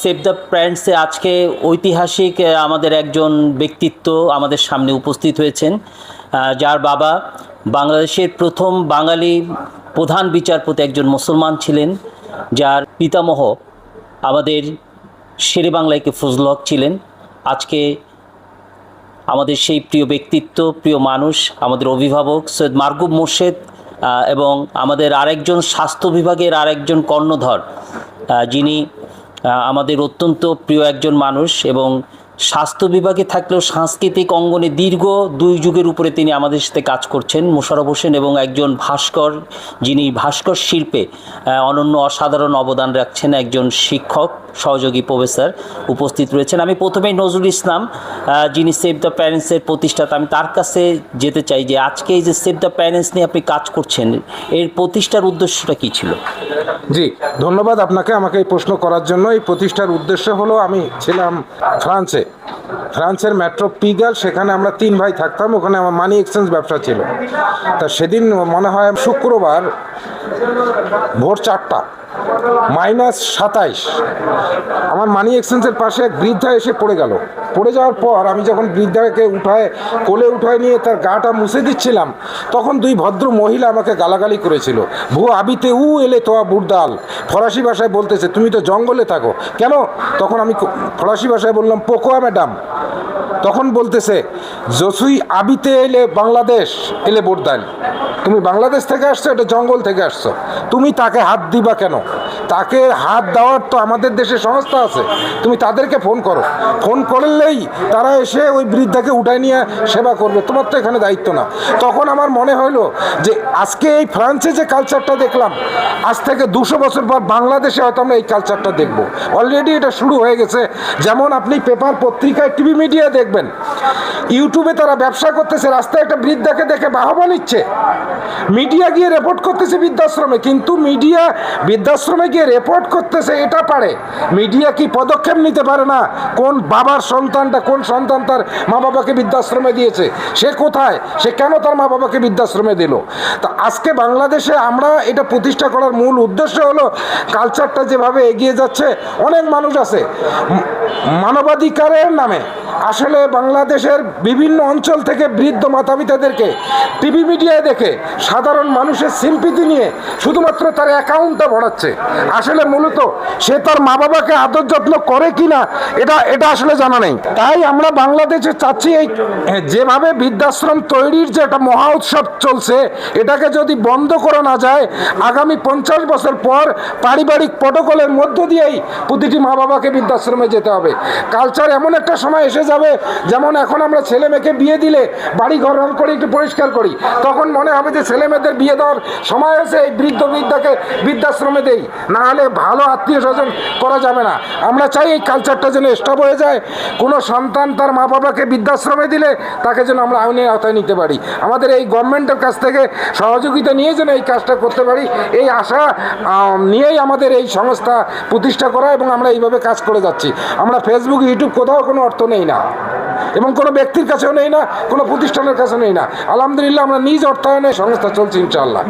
Save the প্যারেন্টসে আজকে ঐতিহাসিক আমাদের একজন ব্যক্তিত্ব আমাদের সামনে উপস্থিত হয়েছেন যার বাবা বাংলাদেশের প্রথম বাঙালি প্রধান বিচারপতি একজন মুসলমান ছিলেন, যার পিতামহ আমাদের শেরে বাংলাইকে ফজল হক ছিলেন। আজকে আমাদের সেই প্রিয় ব্যক্তিত্ব, প্রিয় মানুষ, আমাদের অভিভাবক সৈয়দ মারগুব মোর্শেদ এবং আমাদের আরেকজন স্বাস্থ্য বিভাগের আরেকজন কর্ণধর যিনি আমাদের অত্যন্ত প্রিয় একজন মানুষ এবং স্বাস্থ্য বিভাগে থাকলেও সাংস্কৃতিক অঙ্গনে দীর্ঘ দুই যুগের উপরে তিনি আমাদের সাথে কাজ করছেন। মোশারফ হোসেন এবং একজন ভাস্কর, যিনি ভাস্কর শিল্পে অনন্য অসাধারণ অবদান রাখছেন একজন শিক্ষক। সহযোগী প্রফেসর উপস্থিত রয়েছেন। আমি প্রথমেই নজরুল ইসলাম যিনি সেভ দ্য প্যারেন্টসের প্রতিষ্ঠাতা, আমি তার কাছে যেতে চাই যে আজকে এই যে সেভ দ্য প্যারেন্টস নিয়ে আপনি কাজ করছেন, এর প্রতিষ্ঠার উদ্দেশ্যটা কী ছিল? জি, ধন্যবাদ আপনাকে আমাকে এই প্রশ্ন করার জন্য। এই প্রতিষ্ঠার উদ্দেশ্য হলো, আমি ছিলাম ফ্রান্সে। ফ্রান্সের মেট্রো পিগাল, সেখানে আমরা তিন ভাই থাকতাম, ওখানে আমার মানি এক্সচেঞ্জ ব্যবসা ছিল। তা সেদিন মনে হয় শুক্রবার ভোর চারটা মাইনাস সাতাইশ। আমার মানি এক্সচেঞ্জের পাশে এক বৃদ্ধা এসে পড়ে গেল। পড়ে যাওয়ার পর আমি যখন বৃদ্ধাকে উঠায়, কোলে উঠায় নিয়ে তার গাটা মুছে দিচ্ছিলাম, তখন দুই ভদ্র মহিলা আমাকে গালাগালি করেছিল। ভু আবিতে উ এলে তোয়া বুড়দাল ফরাসি ভাষায় বলতেছে, তুমি তো জঙ্গলে থাকো। কেন? তখন আমি ফরাসি ভাষায় বললাম, পোকোয়া ম্যাডাম। তখন বলতেছে, জসুই আবিতে এলে বাংলাদেশ, এলে বোরদাল তুমি বাংলাদেশ থেকে আসছো এটা জঙ্গল থেকে আসছো। তুমি তাকে হাত দিবা কেন? তাকে হাত দেওয়ার তো আমাদের দেশে সংস্থা আছে। তুমি তাদেরকে ফোন করো। ফোন করলেই তারা এসে ওই বৃদ্ধাকে উঠায় নিয়ে সেবা করবে। তোমার তো এখানে দায়িত্ব না। তখন আমার মনে হলো যে, আজকে এই ফ্রান্সে যে কালচারটা দেখলাম, আজ থেকে দুশো বছর পর বাংলাদেশে হয়তো আমরা এই কালচারটা দেখব। অলরেডি এটা শুরু হয়ে গেছে। যেমন আপনি পেপার পত্রিকায়, টিভি মিডিয়া দেখবেন। ইউটিউবে তারা ব্যবসা করতেছে, রাস্তায় একটা বৃদ্ধাকে দেখে বাহবা নিচ্ছে। মিডিয়া গিয়ে রেপোর্ট করতেছে বৃদ্ধাশ্রমে, কিন্তু মিডিয়া বৃদ্ধাশ্রমে গিয়ে রেপোর্ট করতেছে এটা পারে। মিডিয়া কি পদক্ষেপ নিতে পারে না? কোন বাবার সন্তানটা, কোন সন্তান তার মা বাবাকে বৃদ্ধাশ্রমে দিয়েছে? সে কোথায়? সে কেন তার মা বাবাকে বৃদ্ধাশ্রমে দিল? তা আজকে বাংলাদেশে আমরা এটা প্রতিষ্ঠা করার মূল উদ্দেশ্য হলো কালচারটা যেভাবে এগিয়ে যাচ্ছে, অনেক মানুষ আছে। মানবাধিকারের নামে আসলে বাংলাদেশের বিভিন্ন অঞ্চল থেকে বৃদ্ধ মাতা পিতাদেরকে টিভি মিডিয়ায় দেখে সাধারণ মানুষের সিম্পিতি নিয়ে শুধুমাত্র তার অ্যাকাউন্টটা বাড়াচ্ছে। আসলে মূলত সে তার মা বাবাকে আদর যত্ন করে কিনা, এটা এটা আসলে জানা নেই। তাই আমরা বাংলাদেশে চাচ্ছি এই, যেভাবে বৃদ্ধাশ্রম তৈরির যে একটা মহা উৎসব চলছে, এটাকে যদি বন্ধ করা না যায়, আগামী পঞ্চাশ বছর পর পারিবারিক প্রটোকলের মধ্য দিয়েই প্রতিটি মা বাবাকে বৃদ্ধাশ্রমে যেতে হবে। কালচার এমন একটা সময় এসে যাবে। যেমন এখন আমরা ছেলে মেয়েকে বিয়ে দিলে বাড়ি ঘর রং করে একটু পরিষ্কার করি, তখন মনে হবে যে ছেলে মেয়েদের বিয়ে দেওয়ার সময় এসে এই বৃদ্ধ বৃদ্ধাকে বৃদ্ধাশ্রমে দেই। না হলে ভালো আত্মীয় স্বজন করা যাবে না। আমরা চাই এই কালচারটা যেন স্টপ হয়ে যায়। কোনো সন্তান তার মা বাবাকে বৃদ্ধাশ্রমে দিলে তাকে যেন আমরা আইনের আওতায় নিতে পারি। আমাদের এই গভর্নমেন্টের কাছ থেকে সহযোগিতা নিয়ে যেন এই কাজটা করতে পারি, এই আশা নিয়েই আমাদের এই সংস্থা প্রতিষ্ঠা করা এবং আমরা এইভাবে কাজ করে যাচ্ছি। আমরা ফেসবুক ইউটিউব কোথাও কোনো অর্থ নেই এবং কোনো ব্যক্তির কাছেও নেই না, কোনো প্রতিষ্ঠানের কাছে নেই না। আলহামদুলিল্লাহ, আমরা নিজ অর্থায়নে সংস্থা চলছে ইনশাআল্লাহ।